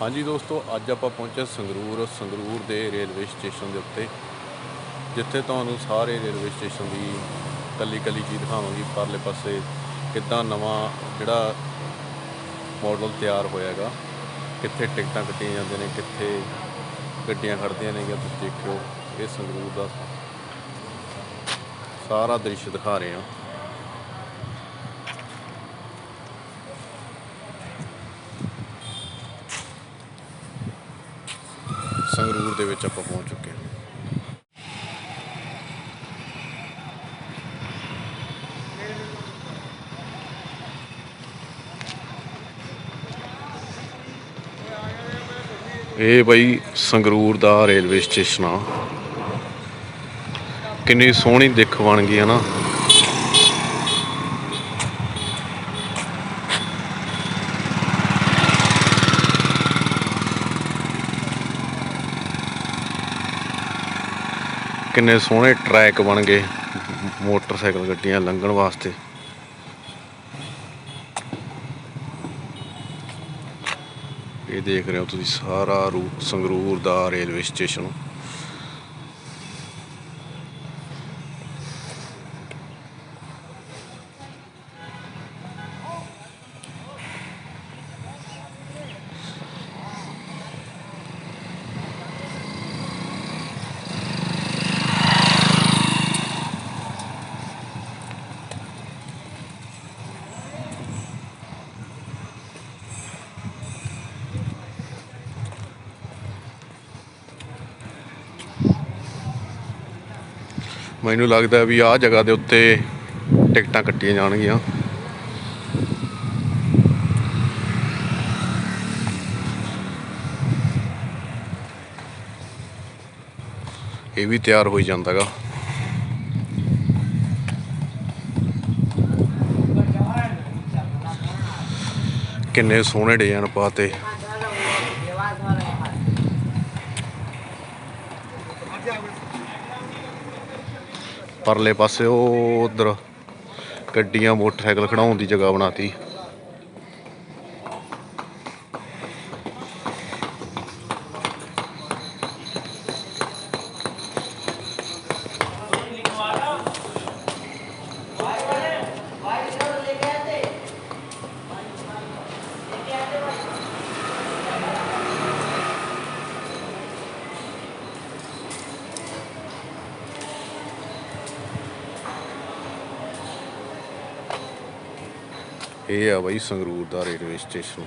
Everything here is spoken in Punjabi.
ਹਾਂਜੀ ਦੋਸਤੋ, ਅੱਜ ਆਪਾਂ ਪਹੁੰਚੇ ਸੰਗਰੂਰ ਸੰਗਰੂਰ ਦੇ ਰੇਲਵੇ ਸਟੇਸ਼ਨ ਦੇ ਉੱਤੇ, ਜਿੱਥੇ ਤੁਹਾਨੂੰ ਸਾਰੇ ਰੇਲਵੇ ਸਟੇਸ਼ਨ ਦੀ ਕੱਲੀ ਕੱਲੀ ਚੀਜ਼ ਦਿਖਾਵਾਂਗੀ। ਪਰਲੇ ਪਾਸੇ ਕਿੱਦਾਂ ਨਵਾਂ ਜਿਹੜਾ ਮਾਡਲ ਤਿਆਰ ਹੋਇਆਗਾ ਕਿੱਥੇ ਟਿਕਟਾਂ ਕੱਟੀਆਂ ਜਾਂਦੀਆਂ ਨੇ, ਕਿੱਥੇ ਗੱਡੀਆਂ ਖੜਦੀਆਂ ਨੇਗੀਆਂ ਤੁਸੀਂ ਦੇਖਿਓ, ਇਹ ਸੰਗਰੂਰ ਦਾ ਸਾਰਾ ਦ੍ਰਿਸ਼ ਦਿਖਾ ਰਹੇ ਹਾਂ। ਸੰਗਰੂਰ ਦੇ ਵਿੱਚ ਆਪਾਂ ਪਹੁੰਚ ਚੁੱਕੇ ਹਾਂ। ਇਹ ਬਈ ਸੰਗਰੂਰ ਦਾ ਰੇਲਵੇ ਸਟੇਸ਼ਨ ਆ। ਕਿੰਨੀ ਸੋਹਣੀ ਦਿੱਖ ਬਣ ਗਈ ਹੈ ਨਾ। ਕਿੰਨੇ ਸੋਹਣੇ ਟਰੈਕ ਬਣ ਗਏ ਮੋਟਰਸਾਈਕਲ ਗੱਡੀਆਂ ਲੰਘਣ ਵਾਸਤੇ। ਇਹ ਦੇਖ ਰਹੇ ਹੋ ਤੁਸੀਂ ਸਾਰਾ ਰੂਟ ਸੰਗਰੂਰ ਦਾ ਰੇਲਵੇ ਸਟੇਸ਼ਨ। ਮੈਨੂੰ ਲੱਗਦਾ ਵੀ ਆਹ ਜਗ੍ਹਾ ਦੇ ਉੱਤੇ ਟਿਕਟਾਂ ਕੱਟੀਆਂ ਜਾਣਗੀਆਂ। ਇਹ ਵੀ ਤਿਆਰ ਹੋਈ ਜਾਂਦਾਗਾ। ਕਿੰਨੇ ਸੋਹਣੇ ਡਿਜ਼ਾਈਨ ਪਾਤੇ। ਪਰਲੇ ਪਾਸੇ ਉਹ ਉਧਰ ਗੱਡੀਆਂ ਮੋਟਰਸਾਈਕਲ ਖੜਾਉਣ ਦੀ ਜਗ੍ਹਾ ਬਣਾਤੀ। ਇਹ ਆ ਬਾਈ ਸੰਗਰੂਰ ਦਾ ਰੇਲਵੇ ਸਟੇਸ਼ਨ।